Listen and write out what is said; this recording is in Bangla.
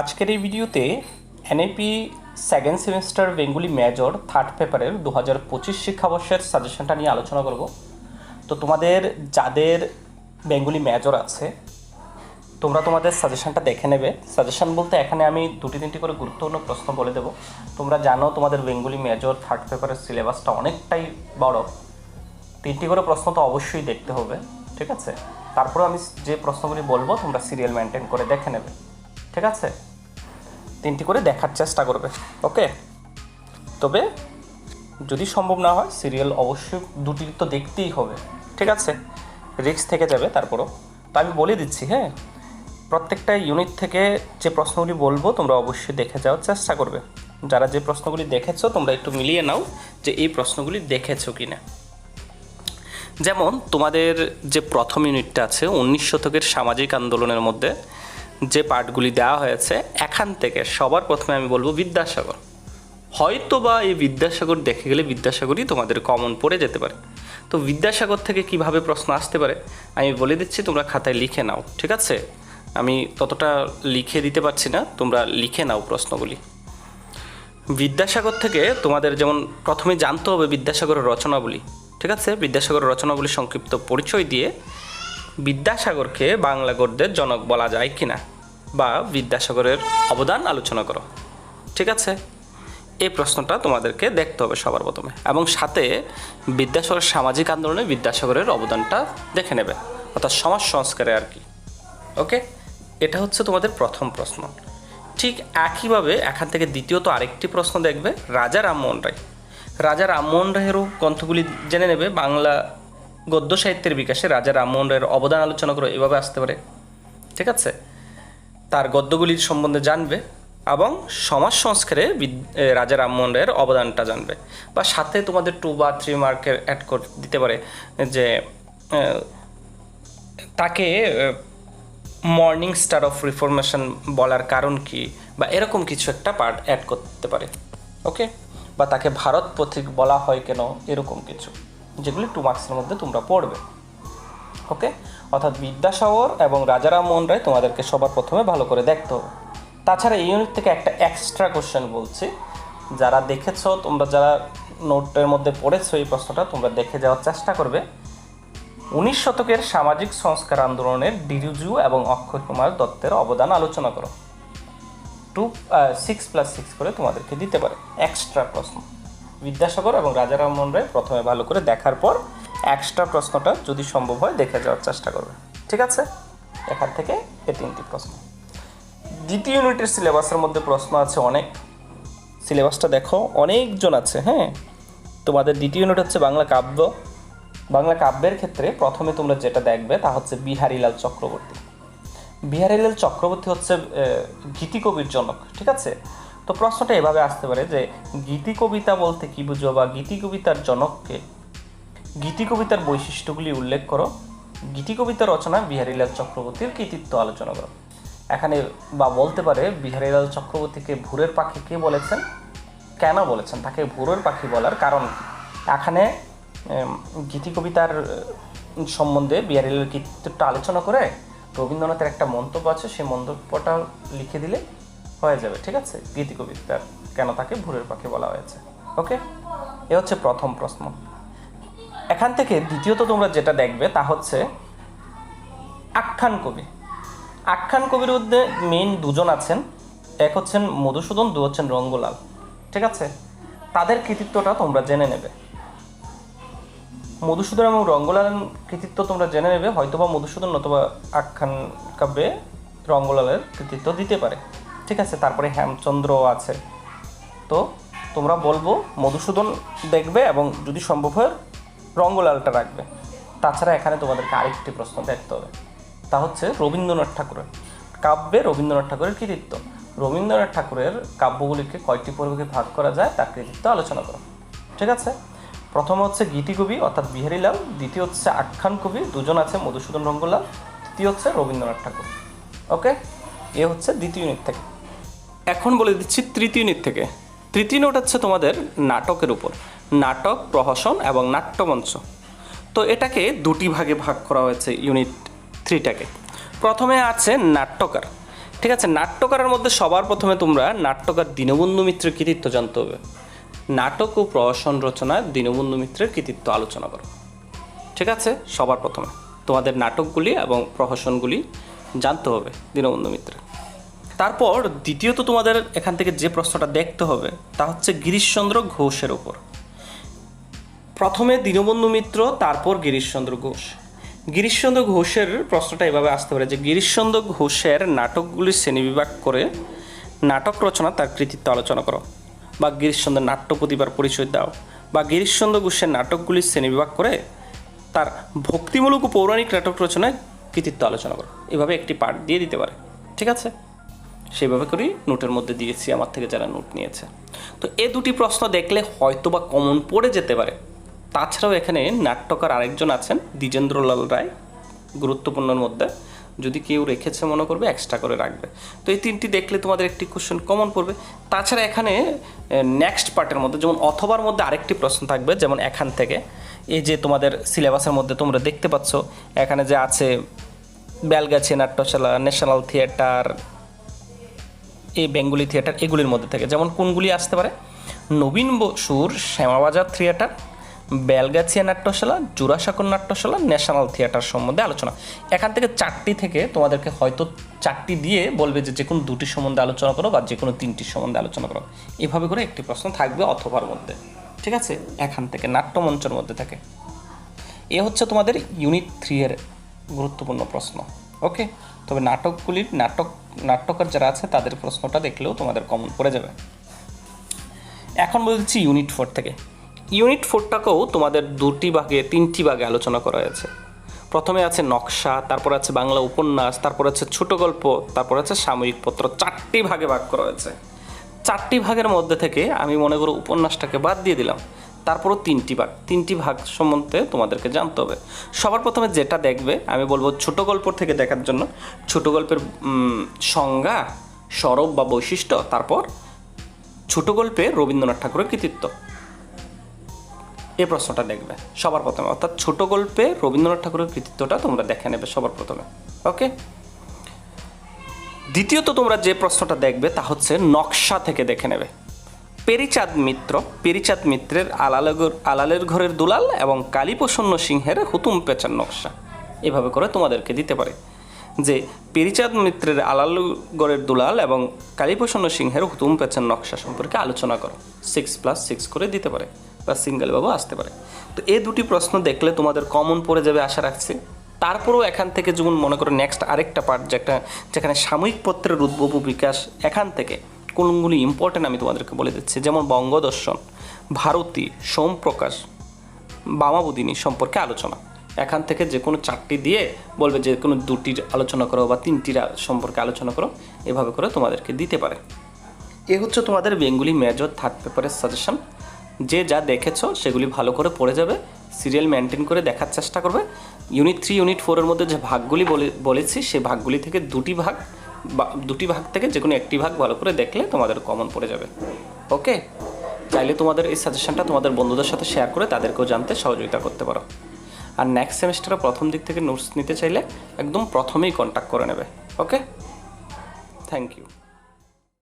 আজকের এই ভিডিওতে NAP second semester Bengali major third পেপারের দু হাজার পঁচিশ শিক্ষাবর্ষের সাজেশনটা নিয়ে আলোচনা করব। তো তোমাদের যাদের বেঙ্গলি মেজর আছে, তোমরা তোমাদের সাজেশনটা দেখে নেবে। সাজেশন বলতে এখানে আমি দুটি তিনটি করে গুরুত্বপূর্ণ প্রশ্ন বলে দেবো। তোমরা জানো তোমাদের বেঙ্গলি মেজর থার্ড পেপারের সিলেবাসটা অনেকটাই বড়। তিনটি করে প্রশ্ন তো অবশ্যই দেখতে হবে, ঠিক আছে? তারপরে আমি যে প্রশ্নগুলি বলব তোমরা সিরিয়াল মেনটেন করে দেখে নেবে। ঠিক আছে? তিনটি করে দেখার চেষ্টা করবে, ওকে? তবে যদি সম্ভব না হয়, সিরিয়াল অবশ্যই দুটি তো দেখতেই হবে, ঠিক আছে? রিস্ক থেকে যাবে তারপরও। তো আমি বলে দিচ্ছি হ্যাঁ? প্রত্যেকটা ইউনিট থেকে যে প্রশ্নগুলি বলব, তোমরা অবশ্যই দেখে যাওয়ার চেষ্টা করবে। যারা যে প্রশ্নগুলি দেখেছ, তোমরা একটু মিলিয়ে নাও যে এই প্রশ্নগুলি দেখেছ কি না যেমন, তোমাদের যে প্রথম ইউনিটটা আছে, উনিশ শতকের সামাজিক আন্দোলনের মধ্যে যে পাঠগুলি দেওয়া হয়েছে, এখান থেকে সবার প্রথমে আমি বলব বিদ্যাসাগর। হয়তো বা এই বিদ্যাসাগর দেখে গেলে বিদ্যাসাগরই তোমাদের কমন পড়ে যেতে পারে। তো বিদ্যাসাগর থেকে কীভাবে প্রশ্ন আসতে পারে, আমি বলে দিচ্ছি, তোমরা খাতায় লিখে নাও, ঠিক আছে? আমি ততটা লিখে দিতে পারছি না, তোমরা লিখে নাও প্রশ্নগুলি। বিদ্যাসাগর থেকে তোমাদের যেমন প্রথমে জানতে হবে বিদ্যাসাগরের রচনাবলী, ঠিক আছে? বিদ্যাসাগরের রচনাবলী সংক্ষিপ্ত পরিচয় দিয়ে বিদ্যাসাগরকে বাংলা গদ্যের জনক বলা যায় কিনা। বা বিদ্যাসাগরের অবদান আলোচনা করো। ঠিক আছে? এই প্রশ্নটা তোমাদেরকে দেখতে হবে সবার প্রথমে। এবং সাথে বিদ্যাসাগরের সামাজিক আন্দোলনে বিদ্যাসাগরের অবদানটা দেখে নেবে। অর্থাৎ সমাজ সংস্কারে আর কি। ওকে? এটা হচ্ছে তোমাদের প্রথম প্রশ্ন। ঠিক একইভাবে এখান থেকে দ্বিতীয়ত আরেকটি প্রশ্ন দেখবে, রাজা রামমোহন রায়। রাজা রামমোহন রায়েরও গ্রন্থগুলি জেনে নেবে, বাংলা গদ্য সাহিত্যের বিকাশে রাজা রামমোহন রায়ের অবদান আলোচনা করে এভাবে আসতে পারে। ঠিক আছে? তার গদ্যগুলির সম্বন্ধে জানবে এবং সমাজ সংস্কারে রাজা রামমোহন রায়ের অবদানটা জানবে। বা সাথে তোমাদের টু বা থ্রি মার্কের অ্যাড করে দিতে পারে যে তাকে মর্নিং স্টার অফ রিফরমেশন বলার কারণ কি বা এরকম কিছু একটা পার্ট অ্যাড করতে পারে। ওকে বা তাকে ভারত পথিক বলা হয় কেন? এরকম কিছু। যেগুলি টু মার্কসের মধ্যে তোমরা পড়বে। ওকে অর্থাৎ বিদ্যাসাগর এবং রাজা রামমোহন রায় তোমাদেরকে সবার প্রথমে ভালো করে দেখতে। হবে তাছাড়া এই ইউনিট থেকে একটা এক্সট্রা কোশ্চেন বলছি। যারা দেখেছ, তোমরা যারা নোটের মধ্যে পড়েছো এই প্রশ্নটা, তোমরা দেখে যাওয়ার চেষ্টা করবে। উনিশ শতকের সামাজিক সংস্কার আন্দোলনের ডিরুজু এবং অক্ষয় কুমার দত্তের অবদান আলোচনা করো। টু সিক্স প্লাস সিক্স করে তোমাদেরকে দিতে পারে। এক্সট্রা প্রশ্ন। বিদ্যাসাগর এবং রাজা রামমোহন রায় প্রথমে ভালো করে দেখার পর এক্সট্রা প্রশ্নটা যদি সম্ভব হয়, দেখে যাওয়ার চেষ্টা করবে। ঠিক আছে? এখান থেকে এ তিনটি প্রশ্ন। দ্বিতীয় ইউনিটের সিলেবাসের মধ্যে প্রশ্ন আছে অনেক। সিলেবাসটা দেখো, অনেকজন আছে হ্যাঁ? তোমাদের দ্বিতীয় ইউনিট হচ্ছে বাংলা কাব্য। বাংলা কাব্যের ক্ষেত্রে প্রথমে তোমরা যেটা দেখবে, তা হচ্ছে বিহারীলাল চক্রবর্তী। বিহারীলাল চক্রবর্তী হচ্ছে গীতি কবির জনক, ঠিক আছে? তো প্রশ্নটা এভাবে আসতে পারে যে গীতি কবিতা বলতে কি বুঝো বা গীতি কবিতার জনককে গীতি কবিতার বৈশিষ্ট্যগুলি উল্লেখ করো। গীতি কবিতা রচনা বিহারীলাল চক্রবর্তীর কৃতিত্ব আলোচনা করো। এখানে বা বলতে পারে, বিহারীলাল চক্রবর্তীকে ভোরের পাখি কে বলেছেন? কেন বলেছেন? তাকে ভোরের পাখি বলার কারণ এখানে গীতি কবিতার সম্বন্ধে বিহারীলাল কৃতিত্বটা আলোচনা করে রবীন্দ্রনাথের একটা মন্তব্য আছে, সেই মন্তব্যটা লিখে দিলে হয়ে যাবে, ঠিক আছে? গীতি কবিতার কেন তাকে ভোরের পাখি বলা হয়েছে? ওকে? এ হচ্ছে প্রথম প্রশ্ন। এখান থেকে দ্বিতীয়ত তোমরা যেটা দেখবে তা হচ্ছে আখ্যান কবি। আখ্যান কবির মধ্যে মেইন দুজন আছেন। এক হচ্ছেন মধুসূদন, দু হচ্ছেন রঙ্গলাল। ঠিক আছে? তাদের কৃতিত্বটা তোমরা জেনে নেবে। মধুসূদন এবং রঙ্গলালের কৃতিত্ব তোমরা জেনে নেবে, হয়তোবা মধুসূদন অথবা আখ্যান কাব্যে রঙ্গলালের কৃতিত্ব দিতে পারে। ঠিক আছে? তারপরে হেমচন্দ্র আছে। তো তোমরা বলব মধুসূদন দেখবে এবং যদি সম্ভব হয় রঙ্গলালটা রাখবে। তাছাড়া এখানে তোমাদেরকে আরেকটি প্রশ্ন দেখতে হবে। তা হচ্ছে রবীন্দ্রনাথ ঠাকুরের। কাব্যে রবীন্দ্রনাথ ঠাকুরের কৃতিত্ব রবীন্দ্রনাথ ঠাকুরের কাব্যগুলিকে কয়টি পর্বে ভাগ করা যায় তার কৃতিত্ব আলোচনা করো। ঠিক আছে? প্রথম হচ্ছে গীতি কবি অর্থাৎ বিহারীলাল দ্বিতীয় হচ্ছে আখ্যান কবি দুজন আছে মধুসূদন রঙ্গলাল, তৃতীয় হচ্ছে রবীন্দ্রনাথ ঠাকুর। ওকে? এ হচ্ছে দ্বিতীয় ইউনিট থেকে। এখন বলে দিচ্ছি তৃতীয় ইউনিট থেকে। তৃতীয় ইউনিট হচ্ছে তোমাদের নাটকের উপর। নাটক, প্রহসন এবং নাট্যমঞ্চ। তো এটাকে দুটি ভাগে ভাগ করা হয়েছে ইউনিট থ্রিটাকে প্রথমে আছে নাট্যকার। ঠিক আছে, নাট্যকারের মধ্যে সবার প্রথমে তোমরা নাট্যকার দীনবন্ধু মিত্রের কৃতিত্ব জানতে হবে। নাটক ও প্রহসন রচনায় দীনবন্ধু মিত্রের কৃতিত্ব আলোচনা করো। ঠিক আছে, সবার প্রথমে তোমাদের নাটকগুলি এবং প্রহসনগুলি জানতে হবে দীনবন্ধু মিত্রের। তারপর দ্বিতীয়ত তোমাদের এখান থেকে যে প্রশ্নটা দেখতে হবে, তা হচ্ছে গিরিশচন্দ্র ঘোষের ওপর প্রথমে দীনবন্ধু মিত্র, তারপর গিরিশচন্দ্র ঘোষ। গিরিশচন্দ্র ঘোষের প্রশ্নটা এভাবে আসতে পারে যে, গিরিশচন্দ্র ঘোষের নাটকগুলির শ্রেণীবিভাগ করে নাটক রচনা তার কৃতিত্ব আলোচনা করো, বা গিরিশচন্দ্র নাট্য প্রতিভার পরিচয় দাও, বা গিরিশচন্দ্র ঘোষের নাটকগুলির শ্রেণীবিভাগ করে তার ভক্তিমূলক ও পৌরাণিক নাটক রচনায় কৃতিত্ব আলোচনা করো। এভাবে একটি পার্ট দিয়ে দিতে পারে। ঠিক আছে? সেইভাবে করেই নোটের মধ্যে দিয়েছি, আমার থেকে যারা নোট নিয়েছে। তো এ দুটি প্রশ্ন দেখলে হয়তো বা কমন পড়ে যেতে পারে। তাছাড়াও এখানে নাট্যকার আরেকজন আছেন, দ্বিজেন্দ্রলাল রায়, গুরুত্বপূর্ণর মধ্যে। যদি কেউ রেখেছে, মনে করবে এক্সট্রা করে রাখবে। তো এই তিনটি দেখলে তোমাদের একটি কোশ্চেন কমন পড়বে। তাছাড়া এখানে নেক্সট পার্টের মধ্যে, যেমন অথবার মধ্যে আরেকটি প্রশ্ন থাকবে, যেমন এখান থেকে। এই যে তোমাদের সিলেবাসের মধ্যে তোমরা দেখতে পাচ্ছ, এখানে যে আছে, বেলগাছি নাট্যশালা ন্যাশনাল থিয়েটার এই বেঙ্গলি থিয়েটার এগুলির মধ্যে থেকে। যেমন কোনগুলি আসতে পারে? নবীন বসুর শ্যামাবাজার থিয়েটার বেলগাছিয়া নাট্যশালা, জোড়াসাঁকর নাট্যশালা ন্যাশনাল থিয়েটার সম্বন্ধে আলোচনা। এখান থেকে চারটি থেকে তোমাদেরকে হয়তো চারটি দিয়ে বলবে যে যে কোনো দুটি সম্বন্ধে আলোচনা করো বা যে কোনো তিনটি সম্বন্ধে আলোচনা করো। এভাবে করে একটি প্রশ্ন থাকবে অথবার মধ্যে। ঠিক আছে? এখান থেকে নাট্যমঞ্চের মধ্যে থাকে। এ হচ্ছে তোমাদের ইউনিট থ্রি এর গুরুত্বপূর্ণ প্রশ্ন। ওকে তবে নাটকগুলির, নাটক নাট্যকার যারা আছে, তাদের প্রশ্নটা দেখলেও তোমাদের কমন পড়ে যাবে। এখন বলছি ইউনিট ফোর থেকে। ইউনিট ফোরটাকেও তোমাদের দুটি ভাগে, তিনটি ভাগে আলোচনা করা হয়েছে। প্রথমে আছে নকশা, তারপর আছে বাংলা উপন্যাস, তারপর আছে ছোট গল্প, তারপর আছে সাময়িক পত্র। চারটি ভাগে ভাগ করা হয়েছে। চারটি ভাগের মধ্যে থেকে আমি মনে করো উপন্যাসটাকে বাদ দিয়ে দিলাম। তারপরও তিনটি ভাগ তিনটি ভাগ সম্বন্ধে তোমাদেরকে জানতে হবে। সবার প্রথমে যেটা দেখবে, আমি বলব ছোট গল্প থেকে দেখার জন্য, ছোট গল্পের সংজ্ঞা, স্বরূপ বা বৈশিষ্ট্য, তারপর ছোট গল্পে রবীন্দ্রনাথ ঠাকুরের কৃতিত্ব। এই প্রশ্নটা দেখবে সবার প্রথমে। অর্থাৎ ছোট গল্পে রবীন্দ্রনাথ ঠাকুরের কৃতিত্বটা তোমরা দেখে নেবে সবার প্রথমে। ওকে? দ্বিতীয়ত তোমরা যে প্রশ্নটা দেখবে, তা হচ্ছে নকশা থেকে দেখে নেবে। পেরিচাঁদ মিত্র, পেরিচাঁদ মিত্রের আলালের আলালের ঘরের দুলাল এবং কালীপ্রসন্ন সিংহের হুতুম পেঁচার নকশা। এভাবে করে তোমাদেরকে দিতে পারে। যে পেরিচাঁদ মিত্রের আলালগড়ের দুলাল এবং কালীপ্রসন্ন সিংহের হুতুম পেঁচার নকশা সম্পর্কে আলোচনা করো। সিক্স প্লাস সিক্স করে দিতে পারে বা সিঙ্গেলভাবে আসতে পারে। তো এই দুটি প্রশ্ন দেখলে তোমাদের কমন পড়ে যাবে আশা রাখছি। তারপরেও এখান থেকে যেমন মনে করো নেক্সট আরেকটা পার্ট যেটা যেখানে সাময়িক পত্রের উদ্ভব বিকাশ এখান থেকে। কোনগুলি ইম্পর্টেন্ট আমি তোমাদেরকে বলে দিচ্ছি। যেমন বঙ্গদর্শন, ভারতী, সোমপ্রকাশ, বামাবুদিনী সম্পর্কে আলোচনা। এখান থেকে যে কোনো চারটি দিয়ে বলবে যে কোনো দুটির আলোচনা করো বা তিনটির সম্পর্কে আলোচনা করো, এভাবে করে তোমাদেরকে দিতে পারে। এ হচ্ছে তোমাদের বেঙ্গুলি মেজর থার্ড পেপারের সাজেশন যে যা দেখেছ সেগুলি ভালো করে পড়ে যাবে সিরিয়াল মেনটেন করে দেখার চেষ্টা করবে। ইউনিট থ্রি ইউনিট ফোরের মধ্যে যে ভাগগুলি বলে বলেছি, সে ভাগগুলি থেকে দুটি ভাগ দুটি ভাগ থেকে যে কোনো একটি ভাগ ভালো করে দেখলে তোমাদের কমন পড়ে যাবে। ওকে চাইলে তোমাদের এই সাজেশনটা তোমাদের বন্ধুদের সাথে শেয়ার করে তাদেরকেও জানতে সহযোগিতা করতে পারো। আর নেক্সট সেমিস্টারে প্রথম দিক থেকে নোটস নিতে চাইলে একদম প্রথমেই কন্ট্যাক্ট করে নেবে। Okay thank you